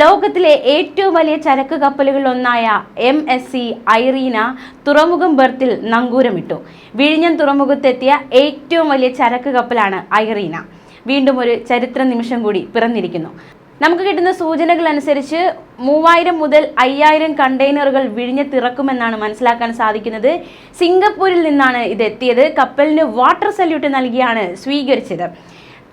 ലോകത്തിലെ ഏറ്റവും വലിയ ചരക്ക് കപ്പലുകളിലൊന്നായ എം എസ് സി ഐറീന തുറമുഖം ബർത്തിൽ നങ്കൂരമിട്ടു. വിഴിഞ്ഞം തുറമുഖത്തെത്തിയ ഏറ്റവും വലിയ ചരക്ക് കപ്പലാണ് ഐറീന. വീണ്ടും ഒരു ചരിത്ര നിമിഷം കൂടി പിറന്നിരിക്കുന്നു. നമുക്ക് കിട്ടുന്ന സൂചനകൾ അനുസരിച്ച് മൂവായിരം മുതൽ അയ്യായിരം കണ്ടെയ്നറുകൾ വിഴിഞ്ഞത്തിറക്കുമെന്നാണ് മനസ്സിലാക്കാൻ സാധിക്കുന്നത്. സിംഗപ്പൂരിൽ നിന്നാണ് ഇത് എത്തിയത് കപ്പലിന് വാട്ടർ സല്യൂട്ട് നൽകിയാണ് സ്വീകരിച്ചത്.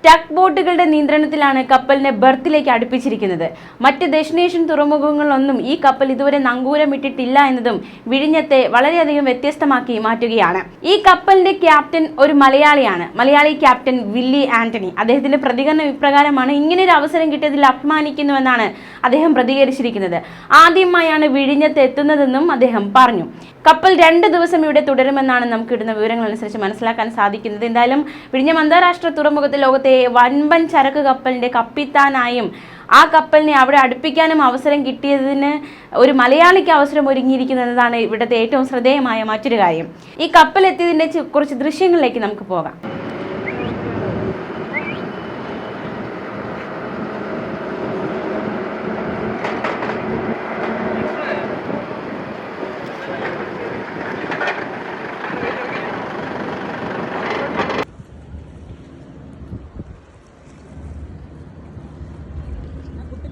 ടഗ് ബോട്ടുകളുടെ നിയന്ത്രണത്തിലാണ് കപ്പലിനെ ബർത്തിലേക്ക് അടുപ്പിച്ചിരിക്കുന്നത്. മറ്റ് ദക്ഷിണേഷ്യൻ തുറമുഖങ്ങളൊന്നും ഈ കപ്പൽ ഇതുവരെ നങ്കൂരം ഇട്ടിട്ടില്ല എന്നതും വിഴിഞ്ഞത്തെ വളരെയധികം വ്യത്യസ്തമാക്കി മാറ്റുകയാണ്. ഈ കപ്പലിന്റെ ക്യാപ്റ്റൻ ഒരു മലയാളിയാണ്. മലയാളി ക്യാപ്റ്റൻ വില്ലി ആന്റണി. അദ്ദേഹത്തിന്റെ പ്രതികരണ ഇപ്രകാരമാണ് ഇങ്ങനെ ഒരു അവസരം കിട്ടിയതിൽ അഭിമാനിക്കുന്നുവെന്നാണ് അദ്ദേഹം പ്രതികരിച്ചിരിക്കുന്നത്. ആദ്യമായാണ് വിഴിഞ്ഞത്ത് എത്തുന്നതെന്നും അദ്ദേഹം പറഞ്ഞു. കപ്പൽ രണ്ട് ദിവസം ഇവിടെ തുടരുമെന്നാണ് നമുക്ക് കിട്ടുന്ന വിവരങ്ങൾ അനുസരിച്ച് മനസ്സിലാക്കാൻ സാധിക്കുന്നത്. എന്തായാലും വിഴിഞ്ഞം അന്താരാഷ്ട്ര തുറമുഖത്തെ ലോകത്തെ വൻപൻ ചരക്ക് കപ്പലിന്റെ കപ്പിത്താനായും ആ കപ്പലിനെ അവിടെ അടുപ്പിക്കാനും അവസരം കിട്ടിയതിന് ഒരു മലയാളിക്ക് അവസരം ഒരുങ്ങിയിരിക്കുന്നു എന്നതാണ് ഇവിടുത്തെ ഏറ്റവും ശ്രദ്ധേയമായ മറ്റൊരു കാര്യം. ഈ കപ്പൽ എത്തിയതിന്റെ കുറച്ച് ദൃശ്യങ്ങളിലേക്ക് നമുക്ക് പോകാം.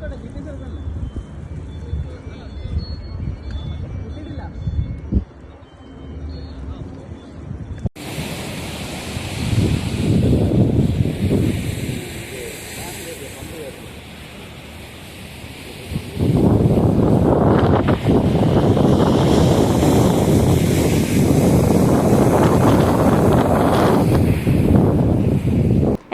ಕಡೆ ಹಿಟ್ಟಿಸಿರ್ತಾನೆ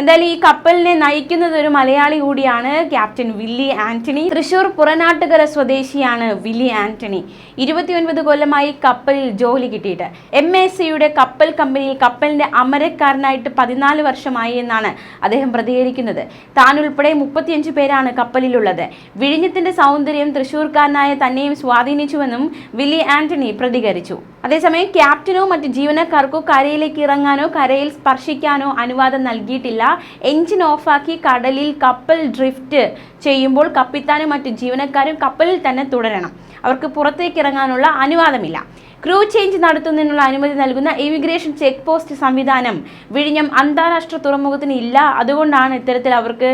എന്തായാലും ഈ കപ്പലിനെ നയിക്കുന്നത് ഒരു മലയാളി കൂടിയാണ് ക്യാപ്റ്റൻ വില്ലി ആന്റണി. തൃശൂർ പുറനാട്ടുകര സ്വദേശിയാണ് വില്ലി ആന്റണി. ഇരുപത്തിയൊൻപത് കൊല്ലമായി കപ്പലിൽ ജോലി കിട്ടിയിട്ട്. എം എസ് സിയുടെ കപ്പൽ കമ്പനിയിൽ കപ്പലിന്റെ അമരക്കാരനായിട്ട് പതിനാല് വർഷമായി എന്നാണ് അദ്ദേഹം പ്രതികരിക്കുന്നത്. താൻ ഉൾപ്പെടെ മുപ്പത്തിയഞ്ച് പേരാണ് കപ്പലിലുള്ളത്. വിഴിഞ്ഞത്തിന്റെ സൗന്ദര്യം തൃശൂർക്കാരനായ തന്നെയും സ്വാധീനിച്ചുവെന്നും വില്ലി ആന്റണി പ്രതികരിച്ചു. അതേസമയം ക്യാപ്റ്റനോ മറ്റ് ജീവനക്കാർക്കോ കരയിലേക്ക് ഇറങ്ങാനോ കരയിൽ സ്പർശിക്കാനോ അനുവാദം നൽകിയിട്ടില്ല. എഞ്ചിൻ ഓഫാക്കി കടലിൽ കപ്പൽ ഡ്രിഫ്റ്റ് ചെയ്യുമ്പോൾ കപ്പിത്താനും മറ്റ് ജീവനക്കാരും കപ്പലിൽ തന്നെ തുടരണം. അവർക്ക് പുറത്തേക്ക് ഇറങ്ങാനുള്ള അനുവാദമില്ല. ക്രൂ ചേഞ്ച് നടത്തുന്നതിനുള്ള അനുമതി നൽകുന്ന ഇമിഗ്രേഷൻ ചെക്ക് പോസ്റ്റ് സംവിധാനം വിഴിഞ്ഞം അന്താരാഷ്ട്ര തുറമുഖത്തിന് ഇല്ല. അതുകൊണ്ടാണ് ഇത്തരത്തിൽ അവർക്ക്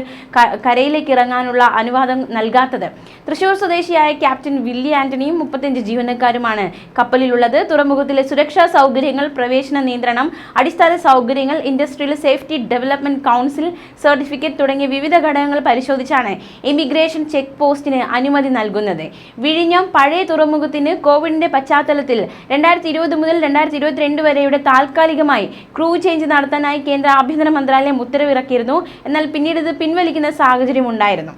കരയിലേക്ക് ഇറങ്ങാനുള്ള അനുവാദം നൽകാത്തത്. തൃശൂർ സ്വദേശിയായ ക്യാപ്റ്റൻ വില്ലി ആന്റണിയും മുപ്പത്തിയഞ്ച് ജീവനക്കാരുമാണ് കപ്പലിലുള്ളത്. തുറമുഖത്തിലെ സുരക്ഷാ സൗകര്യങ്ങൾ പ്രവേശന നിയന്ത്രണം അടിസ്ഥാന സൗകര്യങ്ങൾ industrial safety development council certificate തുടങ്ങിയ വിവിധ ഘടകങ്ങൾ പരിശോധിച്ചാണ് ഇമിഗ്രേഷൻ ചെക്ക് പോസ്റ്റിന് അനുമതി നൽകുന്നത്. വിഴിഞ്ഞം പഴയ തുറമുഖത്തിന് കോവിഡിന്റെ പശ്ചാത്തലത്തിൽ രണ്ടായിരത്തി ഇരുപത് മുതൽ രണ്ടായിരത്തി ഇരുപത്തിരണ്ട് വരെയുടെ താൽക്കാലികമായി ക്രൂ ചേഞ്ച് നടത്താനായി കേന്ദ്ര ആഭ്യന്തര മന്ത്രാലയം ഉത്തരവിറക്കിയിരുന്നു. എന്നാൽ പിന്നീട് ഇത് പിൻവലിക്കുന്ന സാഹചര്യം ഉണ്ടായിരുന്നു